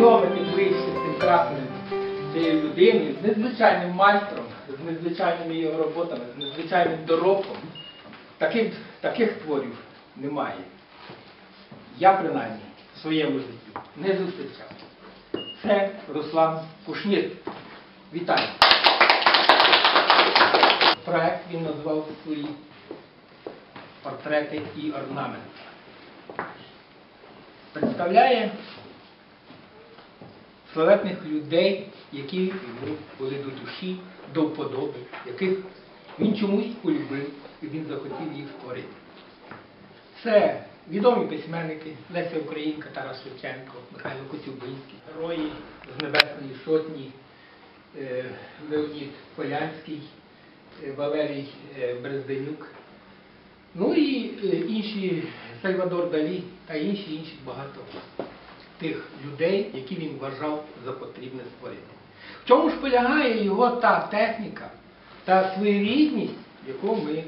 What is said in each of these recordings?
познайомити ближче з цим цією людиною, з незвичайним майстром, з незвичайними його роботами, з незвичайним доробком. Таких, таких творів немає. Я принаймні в своєму житті не зустрічав. Це Руслан Кушнір. Вітаю. Проект він назвав свої портрети і орнаменти. Представляє славетних людей, які йому були до душі, до вподоби, яких він чомусь полюбив і він захотів їх створити. Це відомі письменники Леся Українка, Тарас Шевченко, Михайло Коцюбинський, герої з Небесної Сотні, е, Леонід Полянський, е, Валерій е, Брезденюк, ну і інші Сальвадор Далі та інші інші багато тих людей, які він вважав за потрібне створити. В чому ж полягає його та техніка, та своєрідність, яку ми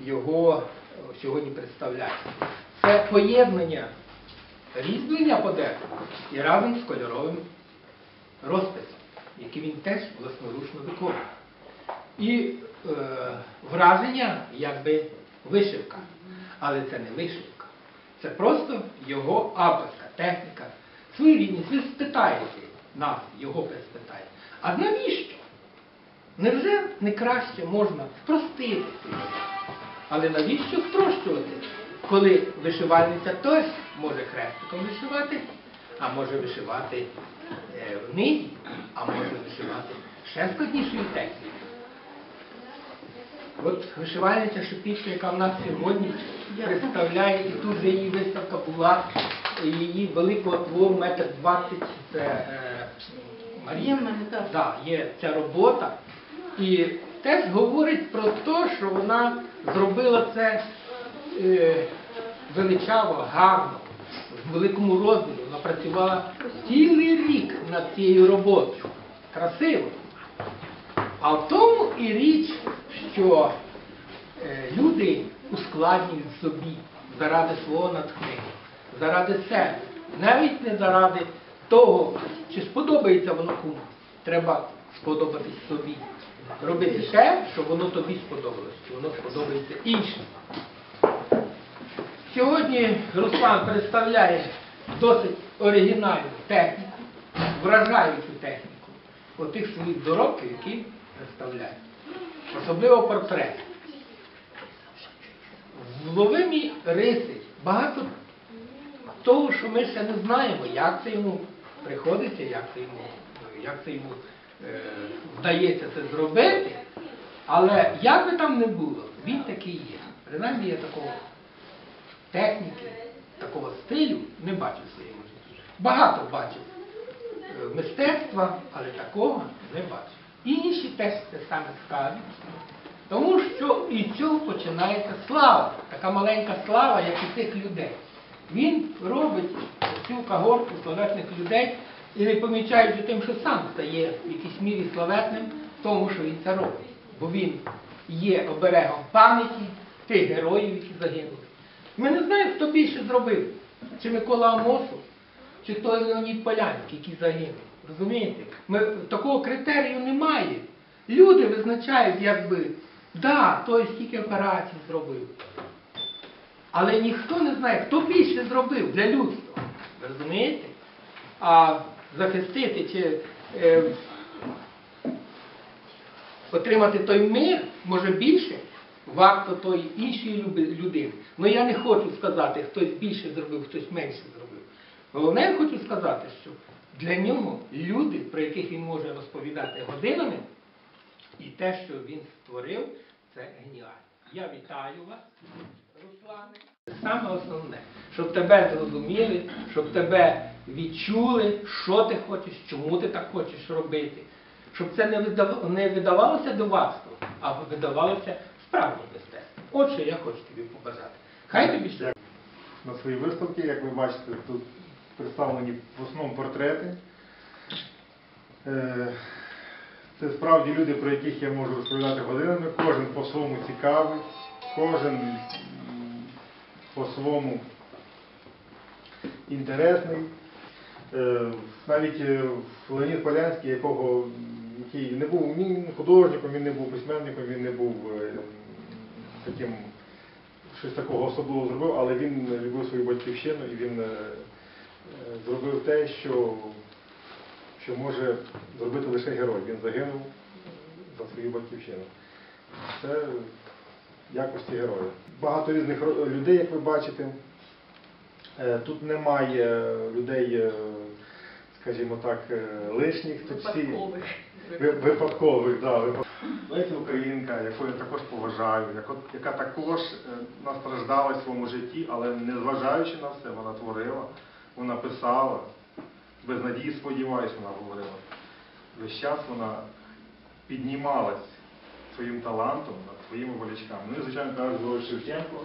його е, сьогодні представляємо? Це поєднання різьблення по дереву і разом з кольоровим розписом, який він теж власноручно виконує. І е, враження якби вишивка. Але це не вишивка. Це просто його авторська техніка, своєрідність. Ви спитаєте нас, його спитає. А навіщо? Невже не краще можна спростити? Але навіщо спрощувати? Коли вишивальниця теж може хрестиком вишивати, а може вишивати е, вниз, а може вишивати ще складнішою технікою. От вишивальниця Шепітка, яка в нас сьогодні представляє, і тут же її виставка була, її великого твору метр двадцять, це е, Марія. Да, є ця робота. І теж говорить про те, що вона зробила це е, величаво, гарно, в великому розмірі. Вона працювала цілий рік над цією роботою. Красиво. А в тому і річ, що е, люди ускладнюють собі заради свого натхнення, заради себе, навіть не заради того, чи сподобається воно комусь. Треба сподобатись собі. Робити те, щоб воно тобі сподобалось, що воно сподобається іншим. Сьогодні Руслан представляє досить оригінальну техніку, вражаючу техніку отих своїх доробків, які представляє. Особливо портрет. Вловимі риси, багато того, що ми ще не знаємо, як це йому приходиться, як це йому, як це йому е, вдається це зробити. Але як би там не було, він такий є. Принаймні я такого техніки, такого стилю не бачив своєму житті. Багато бачив е, мистецтва, але такого не бачив. Інші теж це саме скажуть. Тому що і цього починається слава, така маленька слава, як і цих людей. Він робить цю когорту славетних людей і не помічаючи тим, що сам стає в якійсь мірі славетним тому, що він це робить. Бо він є оберегом пам'яті тих героїв, які загинули. Ми не знаємо, хто більше зробив, чи Микола Амосов, чи той Леонід Полянський, який загинув. Розумієте? Ми, такого критерію немає. Люди визначають, якби, да, той стільки операцій зробив. Але ніхто не знає, хто більше зробив для людства. Ви Розумієте? А захистити чи е, отримати той мир, може більше, варто той іншої людини. Ну я не хочу сказати, хтось більше зробив, хтось менше зробив. Головне, я хочу сказати, що для нього люди, про яких він може розповідати годинами, і те, що він створив, це геніально. Я вітаю вас, Руслане. Саме основне, щоб тебе зрозуміли, щоб тебе відчули, що ти хочеш, чому ти так хочеш робити. Щоб це не, видав... не видавалося дивацтвом, а видавалося справжнім мистецтвом. От що я хочу тобі побажати. Хай тобі ще. на свої виставки. Як ви бачите, тут представлені в основному портрети. Е, Це справді люди, про яких я можу розповідати годинами. Кожен по-своєму цікавий, кожен по-своєму інтересний. Е, Навіть е, Леонід Полянський, якого який не був ні художником, він не був письменником, він не був е, таким щось такого особливого зробив, але він любив свою батьківщину і він зробив те, що, що може зробити лише герой. Він загинув за свою батьківщину. Це якості героя. Багато різних людей, як ви бачите. Е, Тут немає людей, е, скажімо так, е, лишніх. Тут всі Випадкових. ви- випадкових, да, випад- Леся Українка, яку я також поважаю, яка також настраждалась в своєму житті, але незважаючи на все, вона творила, вона писала, без надії сподіваюся, вона говорила. Весь час вона піднімалась своїм талантом над своїми болячками. Ну і, звичайно, кажуть, Григорій Шевченко,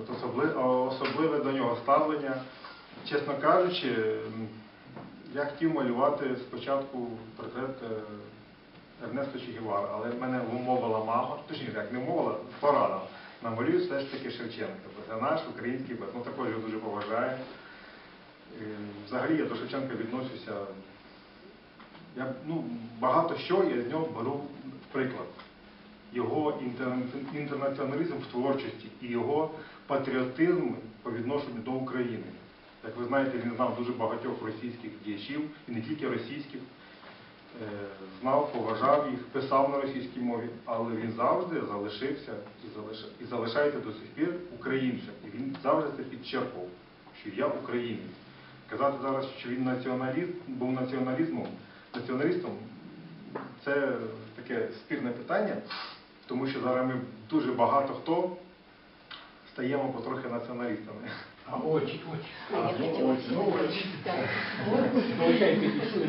от особливе, особливе до нього ставлення. Чесно кажучи, я хотів малювати спочатку портрет е, Ернесто Че Гевара, але мене вмовила мама, точніше, як не вмовила, порада. Намалюю все ж таки Шевченка. Це наш український поет. Ну також його дуже поважаю. Е, Взагалі я до Шевченка відношуся. Я, ну, багато що я з нього беру в приклад. Його інтернаціоналізм в творчості і його патріотизм по відношенню до України. Як ви знаєте, він знав дуже багатьох російських діячів, і не тільки російських, Е, знав, поважав їх, писав на російській мові, але він завжди залишився і, залишається до сих пір українцем. І він завжди це підчерпував, що я українець. Казати зараз, що він націоналіст, був націоналізмом, націоналістом, це таке спірне питання, тому що зараз ми дуже багато хто стаємо потрохи націоналістами. А очі, очі. А, ну, очі, ну, очі. Звичайно, підійшли.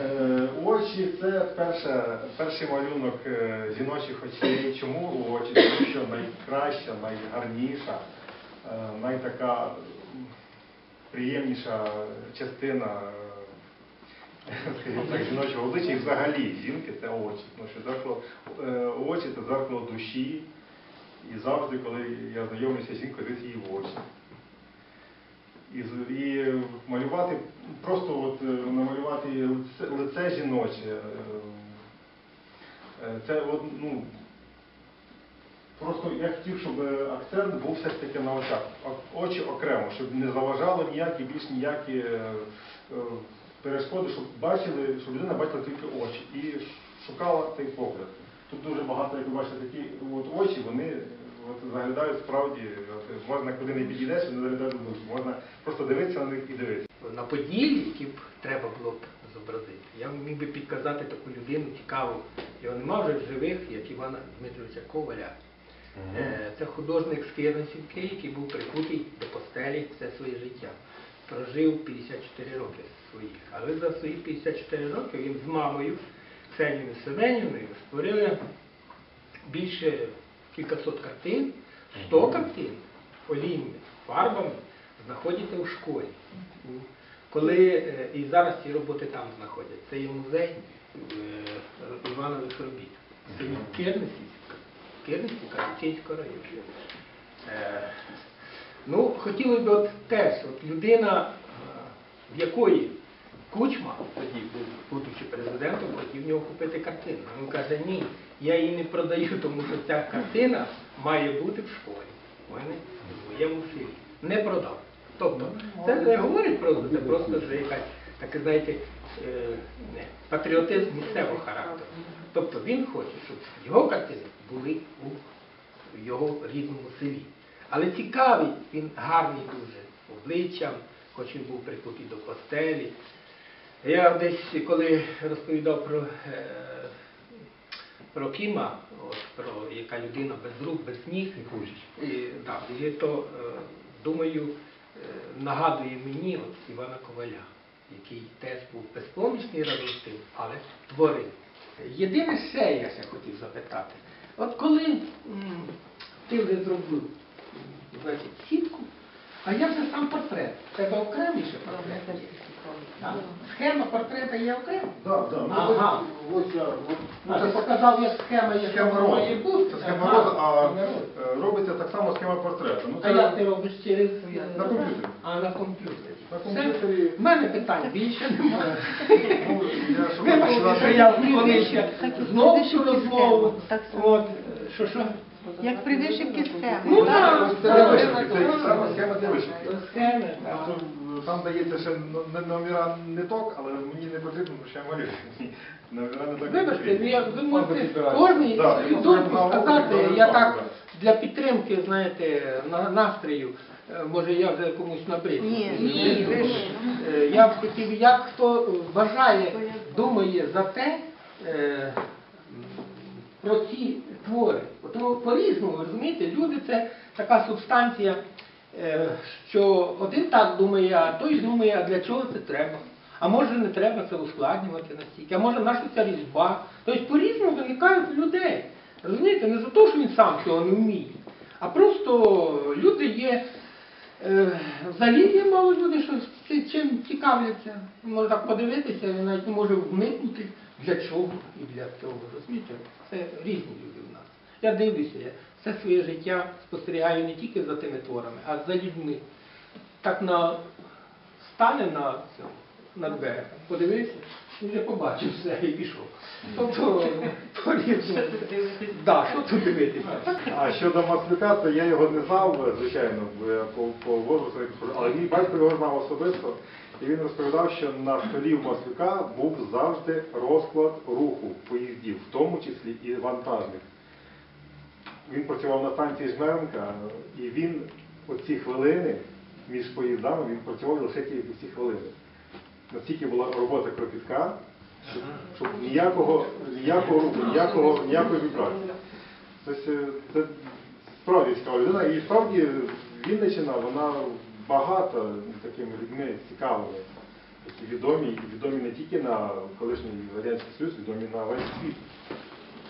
Е, Очі це перше, перший малюнок е, жіночих очей. Чому очі? Тому що найкраща, найгарніша, е, найтака приємніша частина так, жіночого обличчя і взагалі жінки це очі. Тому що зеркало, е, очі це зеркало душі. І завжди, коли я знайомлюся з жінкою, дивлюся її в очі. І, і малювати, просто от е, намалювати лице, лице жіноче, е, це от, ну, просто я хотів, щоб акцент був все ж таки на очах. Очі окремо, щоб не заважало ніякі, більш ніякі перешкоди, щоб бачили, щоб людина бачила тільки очі і шукала цей погляд. Тут дуже багато, як ви бачите, такі от очі, вони от, заглядають справді, от, можна куди не підійдеш, вони заглядають в душу. Можна просто дивитися на них і дивитися. на події, які б треба було б зобразити. Я міг би підказати таку людину цікаву. Його нема вже в живих, як Івана Дмитровича Коваля. Е, Це художник з Кирнесівки, який був прикутий до постелі все своє життя. Прожив 54 роки своїх. Але за свої 54 роки він з мамою Ксенією Семенівною створили більше кількасот картин, 100 картин олійними фарбами знаходяться у школі. Коли е, і зараз ці роботи там знаходяться. Це є музей е, Іванових робіт. в селі Кирнесівська, Кирнесівка, Качинського району. Ну, хотілося б от теж, от людина, е, в якої Кучма, тоді був, будучи президентом, хотів в нього купити картину. Він каже, ні, я її не продаю, тому що ця картина має бути в школі. У мене в моєму селі. Не продав. Тобто, це не говорить просто, це просто вже якась, таке, знаєте, е, патріотизм місцевого характеру. Тобто він хоче, щоб його картини були у його рідному селі. Але цікавий, він гарний дуже обличчям, хоч він був прикутий до постелі. Я десь, коли розповідав про, е, про Кіма, от, про яка людина без рук, без ніг, і, так, і то, е, думаю, е, нагадує мені от Івана Коваля, який теж був безпомічний разом з тим, але творив. Єдине ще я ще хотів запитати. От коли м, ти вже зробив м, значить, сітку, а як же сам портрет? Це окреміше портрет. є? Так? Схема портрета є окремо? Да, да. Ну, Ага. ось, я, Ну, ти показав, як схема є, Схема що має бути. Це схема Ага, а е, робиться так само схема портрета. Ну, А як ти робиш через... На комп'ютері. А, на комп'ютері. На Все. В мене питань більше немає. Ну, я щоб Вибачте, починати- що я Так знову цю розмову. так само. От, що що? Як при вишивці схеми. Ну, так. Ось це вишивки, це саме схема для вишивки. Так. Тобто, Там дається ще н- н- номера не ток, але мені не потрібно, тому що я малюю. Номера не так не Вибачте, ну, я, ви можете кожній Да, думку сказати, я так так. для підтримки, знаєте, на- настрою, е, може я вже комусь набрид. Ні, Ні, ви ж, е, Я б хотів, як хто вважає, думає за те, е, про ці твори. Тому по-різному, розумієте, люди це така субстанція, е, що один так думає, а той думає, а для чого це треба. А може не треба це ускладнювати настільки, а може наша ця різьба. Тобто по-різному виникають людей. Розумієте, не за те, що він сам цього не вміє, а просто люди є. Е, Взагалі є мало людей, що чим цікавляться. Може так подивитися, він навіть не може вникнути для чого і для цього. Розумієте? Це різні люди в нас. Я дивлюся, я все своє життя спостерігаю не тільки за тими творами, а за людьми. Так на стане на цьому, над берегом, подивився, вже побачив все і пішов. Тобто, по-різному. Да, що тут дивитися? А щодо Маслюка, то я його не знав, звичайно, по, по возрасту, але мій батько його знав особисто. І він розповідав, що на столі в Маслюка був завжди розклад руху поїздів, в тому числі і вантажних. Він працював на станції Жмеренка, і він оці хвилини між поїздами він працював лише тільки ці хвилини. Настільки була робота кропітка, щоб, щоб ніякого, ніякого руху, ніякого, ніякої вібрації. Тобто е, це справді цікава людина. І справді Вінниччина, вона багата такими людьми цікавими, які відомі, і відомі не тільки на колишній Радянський Союз, відомі на весь світ.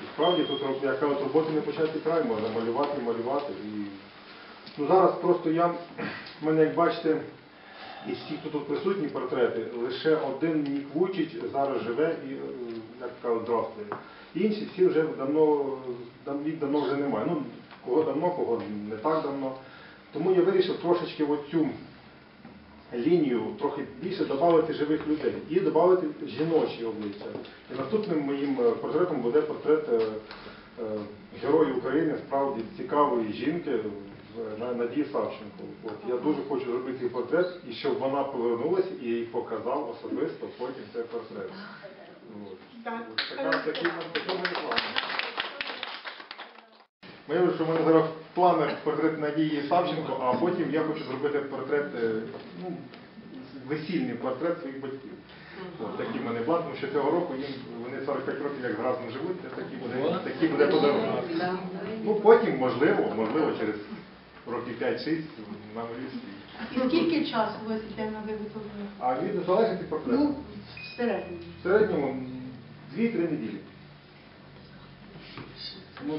І справді тут яка от роботи не почати край, можна малювати малювати. І... Ну, зараз просто я, в мене, як бачите, із всіх, хто тут присутні портрети, лише один Нік Вучич зараз живе і, е, як кажуть, здравствує. Інші всі вже давно, дав- їх давно вже немає. Ну, кого давно, кого не так давно. Тому я вирішив трошечки оцю лінію трохи більше додати живих людей і додати жіночі обличчя. І наступним моїм е, портретом буде портрет е, е, героя України, справді цікавої жінки на- Надії Савченко. От я дуже хочу зробити цей портрет, і щоб вона повернулася і я їй показав особисто потім цей портрет. От. От така, такі, такі плани. Виявилося, що в мене зараз в планах портрет Надії Савченко, а потім я хочу зробити портрет, е, ну, весільний портрет своїх батьків. От такий в мене план, тому що цього року їм вони 45 років як разом живуть, це такий буде, такий буде подарунок. Ну потім, можливо, можливо, через років 5-6 намалюю свій. І скільки часу у вас йде на виготовлення? А від залежить від портрету. Ну, в середньому. В середньому 2-3 неділі. Ну,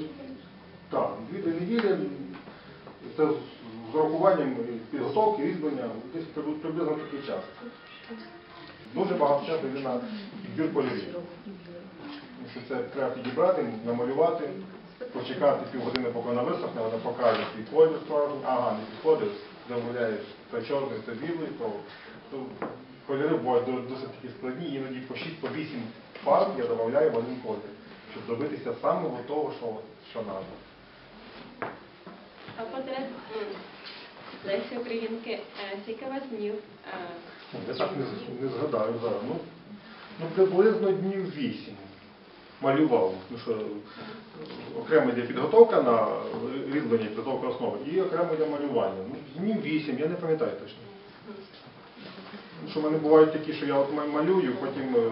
так, 2-3 неділі. Це з урахуванням підготовки, різьблення, десь приблизно такий час. Дуже багато часу йде на кольорів. Це треба підібрати, намалювати, почекати півгодини, поки вона висохне, вона покаже свій колір справжній, ага, не підходить, замовляєш то чорний, то білий, то, то кольори бувають досить такі складні, іноді по 6 по 8 фарб я додаю в один колір, щоб добитися самого того, що, що треба. А портрет м, Лесі Українки, е, скільки вас днів? е, Я так не, не згадаю зараз. Ну, ну приблизно днів 8 малював. Тому що, окремо йде підготовка на різьблення, підготовка основи, і окремо йде малювання. Ну, днів 8, я не пам'ятаю точно. Тому що в мене бувають такі, що я от малюю, потім е,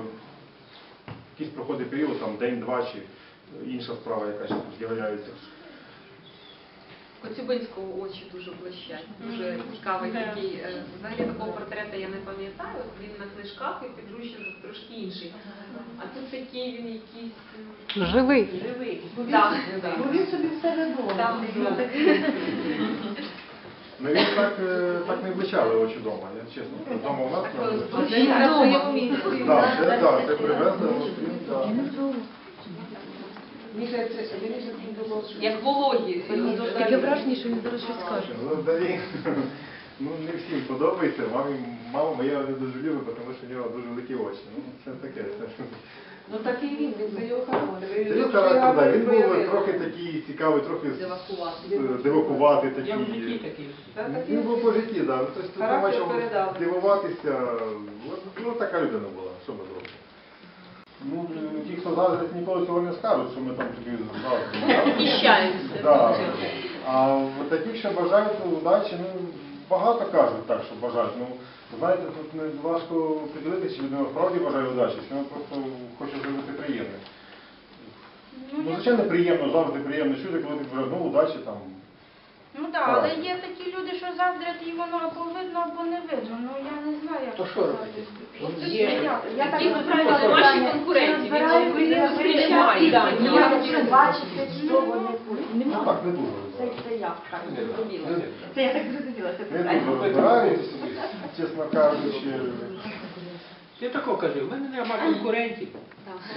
якийсь проходить період, там день-два чи інша справа якась з'являється. Коцюбинського очі дуже блищать, дуже цікавий такий. е, Взагалі такого портрета я не пам'ятаю. Він на книжках і підручник трошки інший. А тут такий він якийсь Живий. живий. Бо Так, бо він собі все ведомо. Ну він так, е, так не влучали очі вдома, я чесно. Вдома у нас це, так, це привезли, от він, так. Як вологі. Таке враження, що він зараз щось скаже. Ну, він, Ну, не всім подобається. Мамі, мама моя не дуже любить, тому що в нього дуже великі очі. Ну, це таке. Це, Ну такий він, це його характер. це його характер. Він був трохи такий цікавий, трохи житті такий. Він був по житті, да. Тобто ти Характер бачив дивуватися. Ну, така людина була, що ми зробимо. Ну, ті, хто заздрить, ніколи цього не скажуть, що ми там тобі заздримо. Захищаємося. Да. А в таких, що бажають удачі, ну багато кажуть так, що бажають. Ну, знаєте, тут не важко поділитися, чи людина справді бажає удачі, чи вона просто хоче зробити приємне. Ну, звичайно, приємно, завжди приємно чути, коли ти кажеш, ну, удачі там. Ну так, але є такі люди, що заздрять і воно або видно, або не видно. Ну я не знаю, як То що сказати. робити? От Є. ж я- Я так Такі, розумію, правильно, питання. ваші конкуренти, ви не так, ні, я ви що бачите, що вони Ну так, не дуже. Це, це я так зрозуміла. Це я так зрозуміла, це Не питання. дуже розбираюсь, чесно кажучи. Ти тако кажи, в мене нема конкурентів.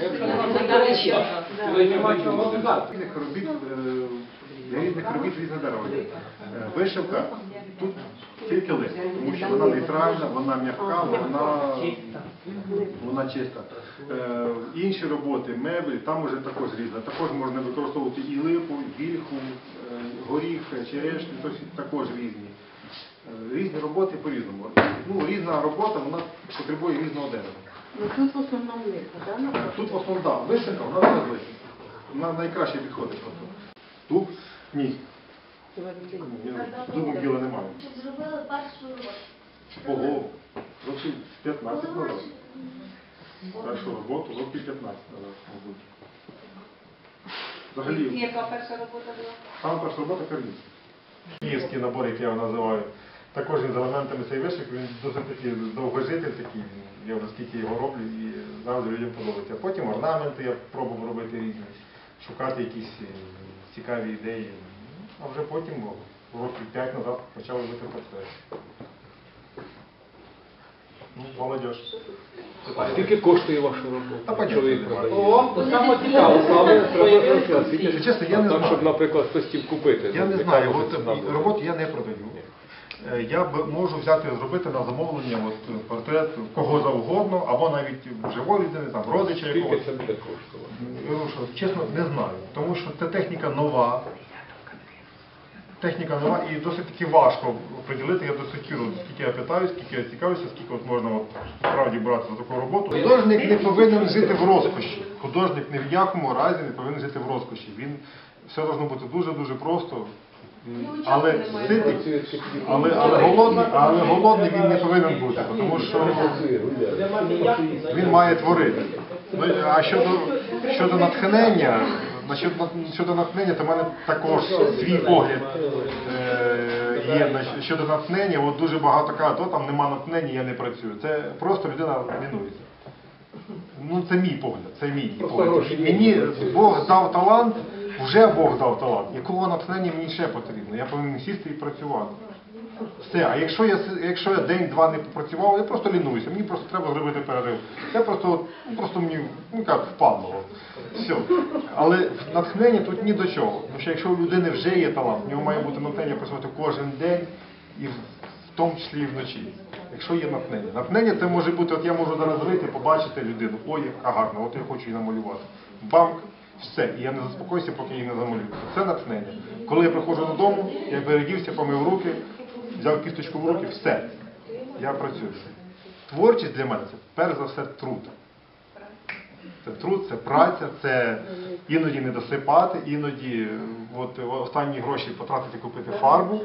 Якщо нема конкурентів, то нема чого додати. Різних робіт, е, для різних робіт різне дерево. Е, Вишивка тут тільки лист, тому що вона нейтральна, вона м'яка, вона, вона чиста. Е, Інші роботи, меблі, там вже також різне. Також можна використовувати і липу, і вільху, е, горіх, черешню, тобто також різні. Е, Різні роботи по-різному. Ну, різна робота, вона потребує різного дерева. Ну тут в основному липа, так? Тут в основному, да, вишенка, вона не вишенка. Вона найкраще підходить просто. Дуб, ні. З дубом діла немає. Щоб зробили першу роботу. Ого, років 15 назад. Першу роботу років 15 назад, мабуть. Взагалі, Яка перша робота була? саме перша робота карніз. Київський набор, який я його називаю, також він з елементами цей вишик, він досить такий довгожитель такий, я вже скільки його роблю і завжди людям подобається. Потім орнаменти я пробував робити різні, шукати якісь е, цікаві ідеї. А вже потім, років 5 назад, почав робити портрет. Ну, молодіж. А скільки коштує ваша робота? Та понятно. О, то саме цікаво. Треба Появилися Чесно, я не так, знаю. щоб, наприклад, хтось хотів купити. Я ну, не знаю, от бути? роботу я не продаю. Е, Я б можу взяти зробити на замовлення от, е, портрет кого завгодно, або навіть живої людини, там, родича Скільки якогось. це буде коштувати? Ну, що, чесно, не знаю. Тому що це техніка нова. Техніка нова і досить таки важко приділити. Я до сих пір, скільки я питаю, скільки я цікавлюся, скільки от можна от, справді брати за таку роботу. Художник не повинен жити в розкоші. Художник ні в якому разі не повинен жити в розкоші. Він все должно бути дуже-дуже просто. Але ситий, але, але, голодний, але голодний він не повинен бути, тому що він має творити. Ну, а щодо, щодо натхнення, щодо, натхнення, то в мене також свій погляд е, є щодо натхнення. От дуже багато кажуть, о, там нема натхнення, я не працюю. Це просто людина лінується. Ну, це мій погляд, це мій погляд. Мені Бог дав талант, вже Бог дав талант. Якого натхнення мені ще потрібно? Я повинен сісти і працювати. Все, а якщо я якщо я день-два не попрацював, я просто лінуюся, мені просто треба зробити перерив. Це просто, ну, просто мені ну, як впадло. Все. Але натхнення тут ні до чого. Тому що якщо у людини вже є талант, в нього має бути натхнення працювати кожен день і в, тому числі і вночі. Якщо є натхнення. Натхнення це може бути, от я можу зараз зайти, побачити людину, ой, яка гарна, от я хочу її намалювати. Бамк, все, і я не заспокоюся, поки її не замалюю. Це натхнення. Коли я приходжу додому, я передівся, помив руки, взяв кісточку в руки, все. Я працюю. Творчість для мене це перш за все труд. Це труд, це праця, це іноді не досипати, іноді от, останні гроші потратити купити фарбу,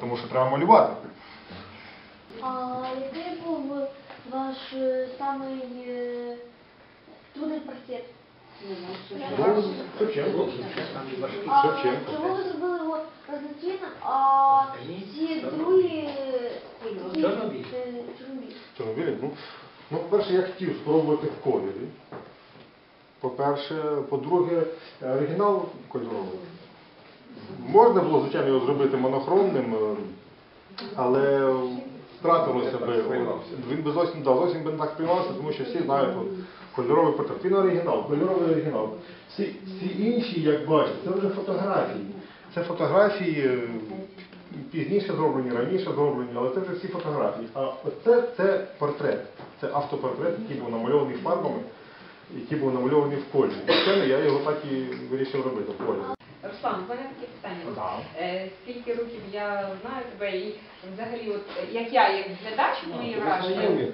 тому що треба малювати. А який був ваш самий е, трудний портрет? Шевченко. А Шевченко. чому ви зробили його а всі другі такі, е? Чорнобілі? Ну, ну, по-перше, я хотів спробувати в кольорі. По-перше, по-друге, оригінал кольоровий. Можна було, звичайно, його зробити монохромним, е, але втратилося би. Він би зовсім, да, зовсім би не так сприймався, тому що всі знають от, кольоровий портрет. Він оригінал, кольоровий оригінал. Всі, всі інші, як бачите, це вже фотографії. Це фотографії е, пізніше зроблені, раніше зроблені, але це вже всі фотографії. А оце це портрет. Це автопортрет, який був намальований фарбами, який був намальований в колі. Звичайно, я його так і вирішив робити в колі. Руслан, у мене таке питання. Е, Скільки років я знаю тебе і взагалі, от е, як я, як глядач, мої враження.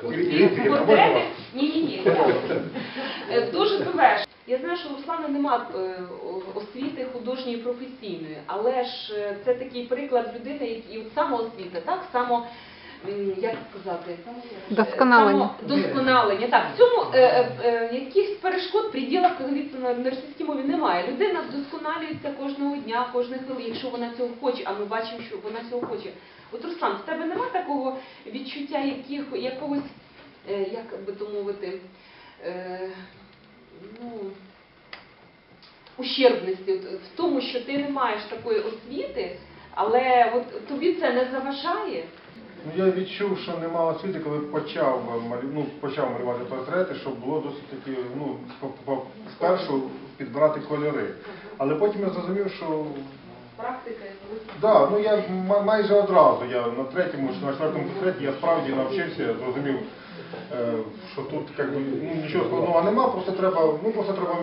Портрети, ні, ні, ні, дуже довеш. Я знаю, що у Руслана нема е, освіти художньої професійної, але ж е, це такий приклад людини, який от самоосвіта, так само. Як сказати, Досконалення. Досконалення. Так, в цьому е, якихось перешкод, як говориться, на, російській мові немає. Людина вдосконалюється кожного дня, кожної хвилини, якщо вона цього хоче, а ми бачимо, що вона цього хоче. От Руслан, в тебе нема такого відчуття яких, якогось, е, як би то мовити, е, ну, ущербності в тому, що ти не маєш такої освіти, але от тобі це не заважає. Ну, я відчув, що нема освіти, коли почав, е, ну, почав малювати портрети, щоб було досить таки, ну, спершу підбирати кольори. Але потім я зрозумів, що Практика Да, ну я майже одразу, я на третьому чи на четвертому портреті я справді навчився, я зрозумів, що тут як би, ну, нічого складного нема, просто треба, ну просто треба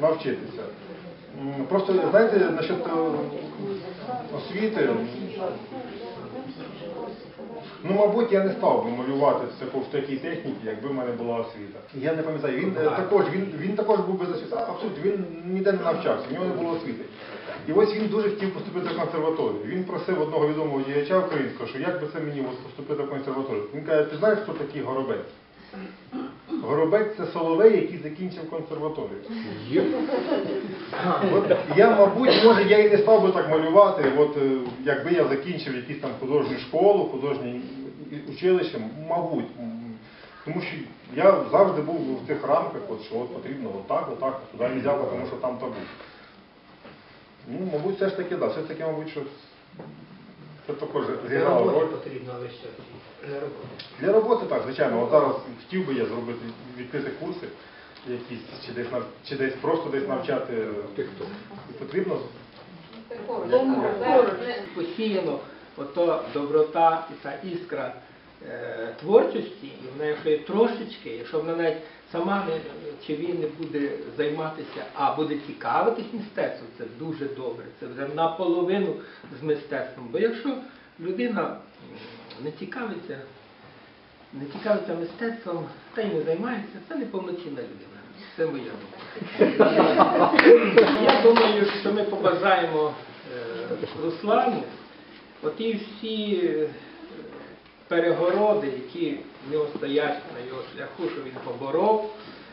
навчитися. Просто знаєте, насчет е, освіти, ну мабуть я не став би малювати це по в такій техніці, якби в мене була освіта. Я не пам'ятаю, він е, також він, він також був без освіти, абсолютно він ніде не навчався, в нього не було освіти. І ось він дуже хотів поступити в консерваторію. Він просив одного відомого діяча українського, що як би це мені ось поступити в консерваторію. Він каже, ти знаєш, хто такий горобець? Горобець це соловей, який закінчив консерваторію. От я, мабуть, може, я і не став би так малювати, от е, якби я закінчив якусь там художню школу, художнє училище, мабуть. Тому що я завжди був в тих рамках, от, що от потрібно отак, отак, туди не можна, тому що там табу. Ну, мабуть, все ж таки, да, все ж таки, мабуть, що це також Для зіграло роботи роль. потрібно лише для роботи. Для роботи так, звичайно. От зараз хотів би я зробити відкрити курси якісь, чи десь нав- чи десь просто десь навчати. Тих-хто. І потрібно Посіяно ото доброта і та іскра е, творчості, і вона якщо є трошечки, якщо вона навіть сама не чи він не буде займатися, а буде цікавитись мистецтвом, це дуже добре. Це вже наполовину з мистецтвом. Бо якщо людина не цікавиться, не цікавиться мистецтвом та й не займається, це не повноцінна людина. Це моя думка. Я думаю, що ми побажаємо е, Руслану оті всі е, перегороди, які в нього стоять на його шляху, що він поборов,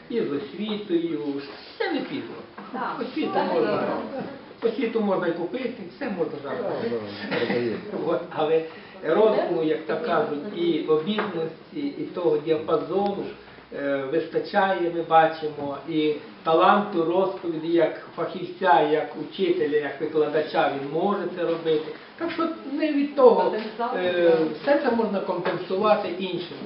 і з освітою. Це не пізно. Так. Освіту освіту можна і купити, все можна зараз. Але розуму, як то кажуть, і обізності, і того діапазону е, вистачає, ми бачимо, і таланту розповіді як фахівця, як учителя, як викладача, він може це робити. Так що не від того, е, все це можна компенсувати іншим.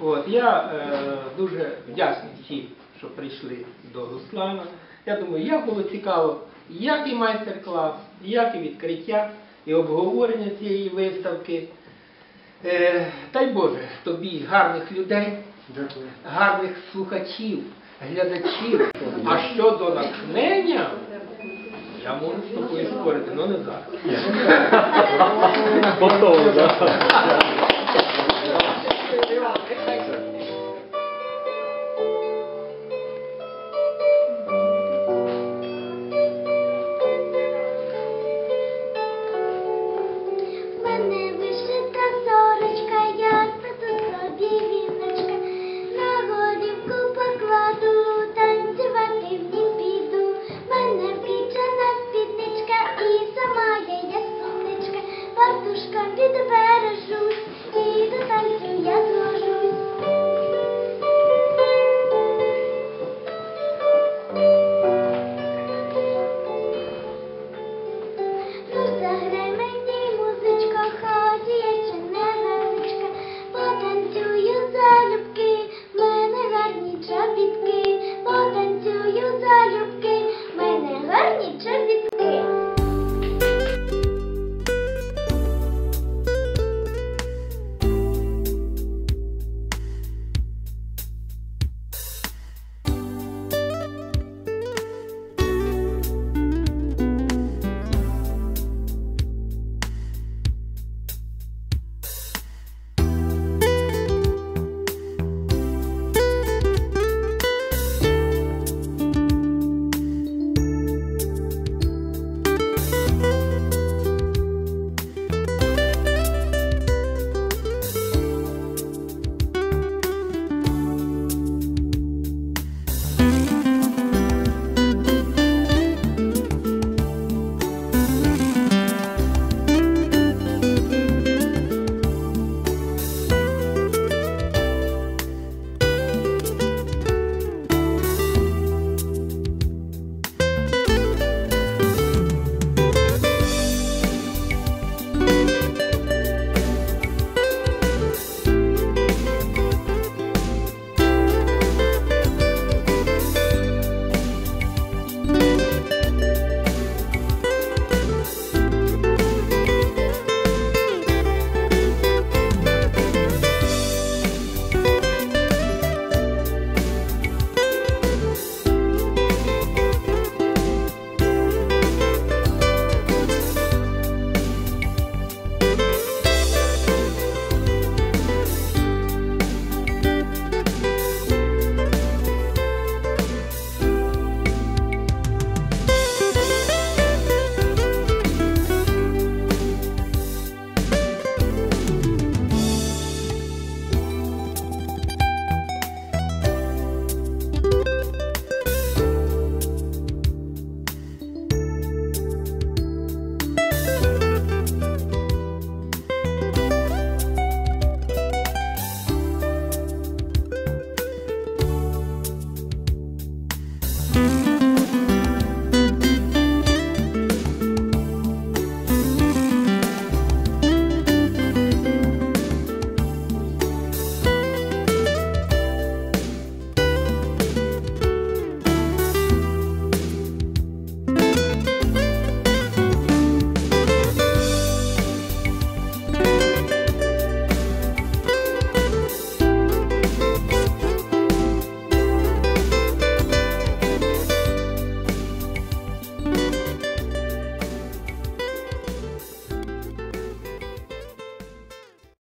От, я е, дуже вдячний всім, що прийшли до Руслана. Я думаю, як було цікаво, як і майстер-клас, як і відкриття, і обговорення цієї виставки. Е, дай Боже, тобі гарних людей, Дякую. гарних слухачів, глядачів. А щодо натхнення, я можу з тобою спорити, але не зараз. Готово, так?